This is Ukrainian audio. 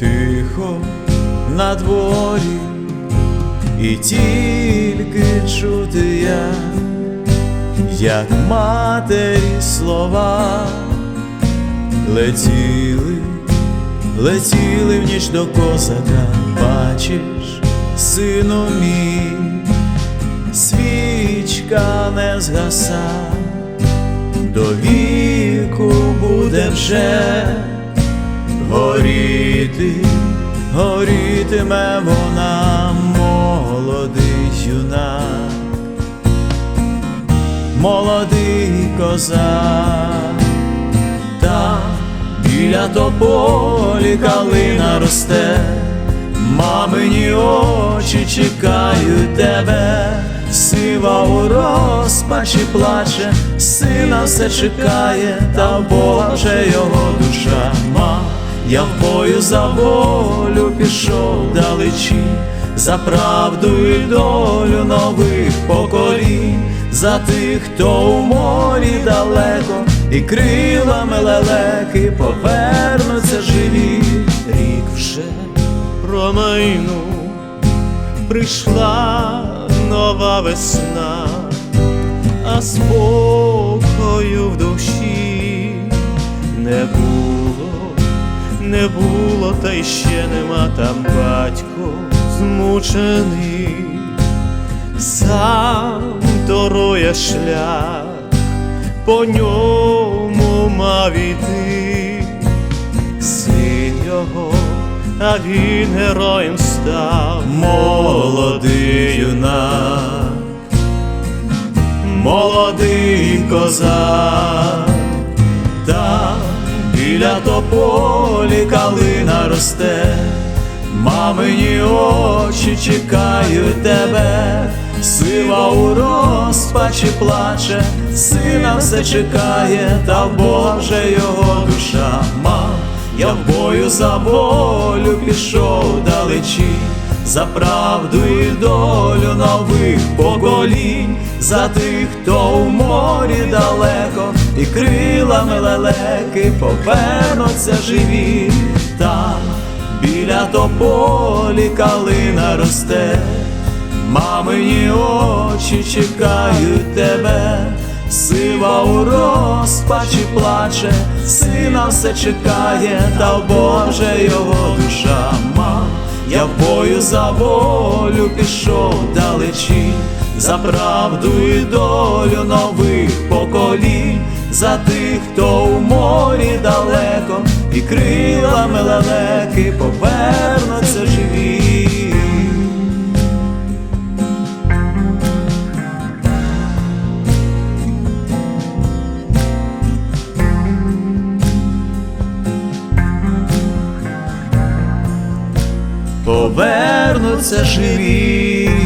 тихо на дворі, і тільки чути я, як матері слова летіли, летіли в ніч до козака, бачиш, сину мій, свічка не згаса, до віку буде вже горіти, горітиме вона, молодий юнак, молодий козак, та біля тополі калина росте, мамині очі чекають тебе, сива у розпачі плаче, сина все чекає, та Боже його душа. Ма. Я в бою за волю пішов далечі, за правду і долю нових поколінь, за тих, хто у морі далеко, і крилами лелеки повернуться живі, рік вже промайну прийшла нова весна, а спокою в душі не було, не було, та й ще нема там батько змучений, сам дороє шлях, по ньому мав іти. Син його, а він героєм став. молодий юнак, молодий козак, та біля тополі калина росте, мамині очі чекають тебе, сива у розпачі плаче, сина все чекає, та Боже його душа. Ма. Я в бою за волю пішов далечі, за правду і долю нових поколінь, за тих, хто у морі далеко, і крилами лелеки повернуться живі, там біля тополі калина росте, мамині очі чекають тебе. Сива у розпачі плаче, сина все чекає, та в Боже його душа. Ма. Я в бою за волю пішов далечі, за правду і долю нових поколінь, за тих, хто у морі далеко, і крилами лелеки повернуться живі. повернуться живі.